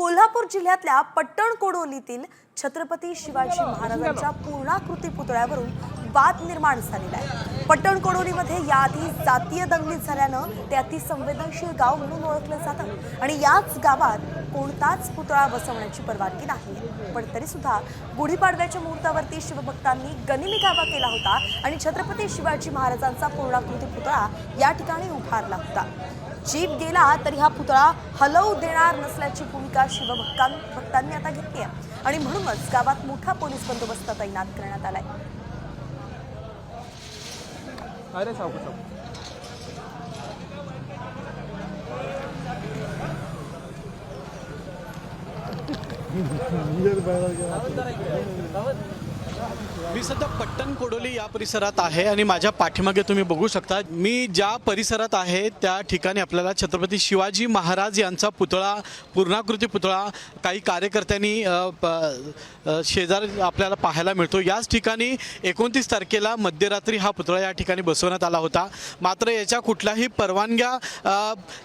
कोल्हापूर जिल्ह्यातल्या पट्टणकोडोलीतील छत्रपती शिवाजी महाराजांच्या पूर्णाकृती पुतळ्यावरून वाद निर्माण झालेला आहे. पट्टणकोडोलीमध्ये याआधी जातीय दंगली झाल्यानं ते अतिसंवेदनशील गाव म्हणून ओळखलं जातं आणि याच गावात कोणताच पुतळा बसवण्याची परवानगी नाही. पण तरी सुद्धा गुढीपाडव्याच्या मुहूर्तावरती शिवभक्तांनी गनिमीकावा केला होता आणि छत्रपती शिवाजी महाराजांचा पूर्णाकृती पुतळा या ठिकाणी उभारला होता. जीप गेला तरी हा पुतळा हलवू देणार नसल्याची भूमिका शिवभक्तां भक्तांनी आता घेतली आहे. आणि म्हणूनच गावात मोठा पोलीस बंदोबस्त तैनात करण्यात आलाय. अरे सावका सावका मी सध्या पट्टण कोडोली या परिसरात आहे आणि माझ्या पाठीमागे तुम्ही बघू शकता. मी ज्या परिसरात आहे त्या ठिकाणी आपल्याला छत्रपती शिवाजी महाराज यांचा पुतळा पूर्णाकृती पुतळा काही कार्यकर्त्यांनी प- शेजार आपल्याला पाहायला मिळतो. याच ठिकाणी एकोणतीस तारखेला मध्यरात्री हा पुतळा या ठिकाणी बसवण्यात आला होता. मात्र याच्या कुठल्याही परवानग्या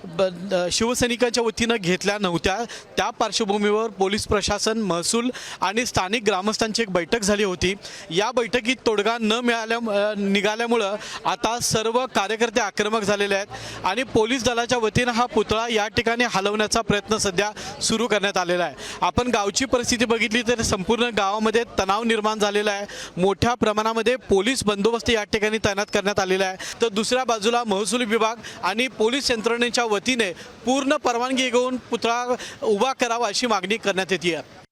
ब- शिवसैनिकांच्या वतीनं घेतल्या नव्हत्या. त्या पार्श्वभूमीवर पोलीस प्रशासन महसूल आणि स्थानिक ग्रामस्थांची एक बैठक झाली होती. या बैठकीत तोडगा न मिळाल्या निघाल्यामुळं आता सर्व कार्यकर्ते आक्रमक झालेले आहेत आणि पोलीस दलाच्या वतीनं हा पुतळा या ठिकाणी हलवण्याचा प्रयत्न सध्या सुरू करण्यात आलेला आहे. आपण गावची परिस्थिती बघितली तर संपूर्ण गावामध्ये तणाव निर्माण झालेला आहे. मोठ्या प्रमाणामध्ये पोलीस बंदोबस्त या ठिकाणी तैनात करण्यात आलेला आहे. तर दुसऱ्या बाजूला महसूल विभाग आणि पोलीस यंत्रणेच्या वतीने पूर्ण परवानगी घेऊन पुतळा उभा करावा अशी मागणी करण्यात येते